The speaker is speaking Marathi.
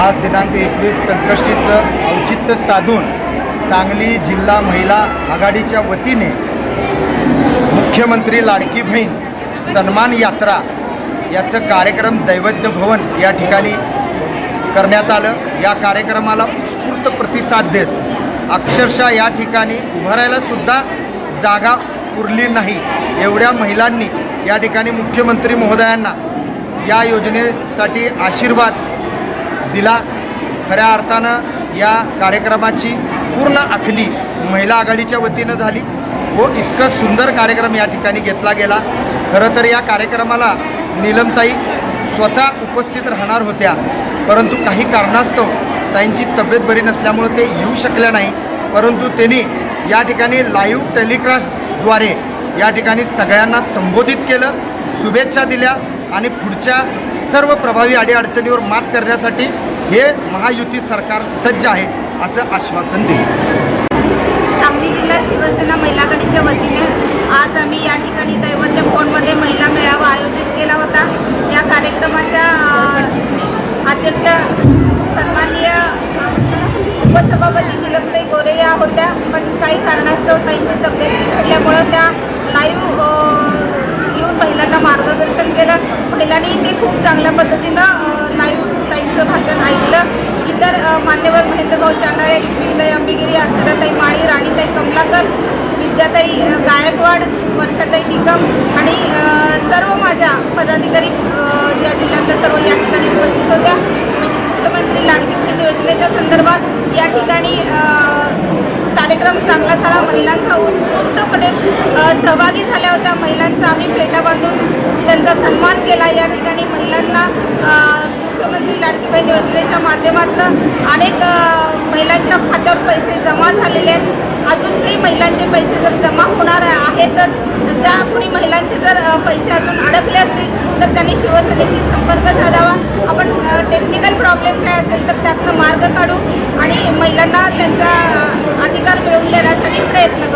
आज दिनांक एकवीस संकष्टीचं औचित्य साधून सांगली जिल्हा महिला आघाडीच्या वतीने मुख्यमंत्री लाडकी बहीण सन्मान यात्रा याचं कार्यक्रम दैवज्ञ भवन या ठिकाणी करण्यात आलं. या कार्यक्रमाला उत्स्फूर्त प्रतिसाद देत अक्षरशः या ठिकाणी उभारायला सुद्धा जागा उरली नाही. एवढ्या महिलांनी या ठिकाणी मुख्यमंत्री महोदयांना या योजनेसाठी आशीर्वाद दिला. खऱ्या अर्थानं या कार्यक्रमाची पूर्ण आखणी महिला आघाडीच्या वतीनं झाली. हो, व इतकं सुंदर कार्यक्रम या ठिकाणी घेतला गेला. खरं तर या कार्यक्रमाला नीलमताई स्वतः उपस्थित राहणार होत्या. परंतु काही कारणास्तव ताईंची तब्येत बरी नसल्यामुळं ते येऊ शकल्या नाही. परंतु त्यांनी या ठिकाणी लाईव्ह टेलिकास्टद्वारे या ठिकाणी सगळ्यांना संबोधित केलं शुभेच्छा दिल्या आणि पुढच्या सर्व प्रभावी अडीअडचणीवर मात करण्यासाठी हे महायुती सरकार सज्ज आहे असं आश्वासन दिलं. सांगली जिल्हा शिवसेना महिला आघाडीच्या वतीने आज आम्ही या ठिकाणी दैवत फोनमध्ये महिला मेळावा आयोजित केला होता. या कार्यक्रमाच्या अध्यक्ष सन्माननीय उपसभापती निलमताई गोरे या होत्या. पण काही कारणास्तव ताईंची तब्येत बिघडल्यामुळं त्या लाईव्ह येऊन महिलांना मार्गदर्शन केलं महिलांनी ते खूप चांगल्या पद्धतीनं लाईव्ह ताईंचं भाषण ऐकलं तर मान्यवर महेंद्रभाऊ चांडाळे विजय अंबिगिरी अर्चनाताई माळी राणीताई कमलाकर विद्याताई गायकवाड वर्षाताई निकम आणि सर्व माझ्या पदाधिकारी या जिल्ह्यातल्या सर्व या ठिकाणी उपस्थित होत्या. मुख्यमंत्री लाडकी बहीण योजनेच्या संदर्भात या ठिकाणी कार्यक्रम चांगला झाला. महिलांचा उत्स्फूर्तपणे सहभागी झाल्या होत्या. महिलांचा आम्ही फेटा बांधून त्यांचा सन्मान केला. या ठिकाणी महिलांना अ, लाडकी बहीण योजनेच्या माध्यमातून अनेक महिलांच्या खात्यावर पैसे जमा झालेले आहेत. अजून काही महिलांचे पैसे जर जमा होणार आहेतच ज्या कोणी महिलांचे जर पैसे अजून अडकले असतील तर त्यांनी शिवसेनेशी संपर्क साधावा. आपण टेक्निकल प्रॉब्लेम काय असेल तर त्यातनं मार्ग काढू आणि महिलांना त्यांचा अधिकार मिळवून देण्यासाठी प्रयत्न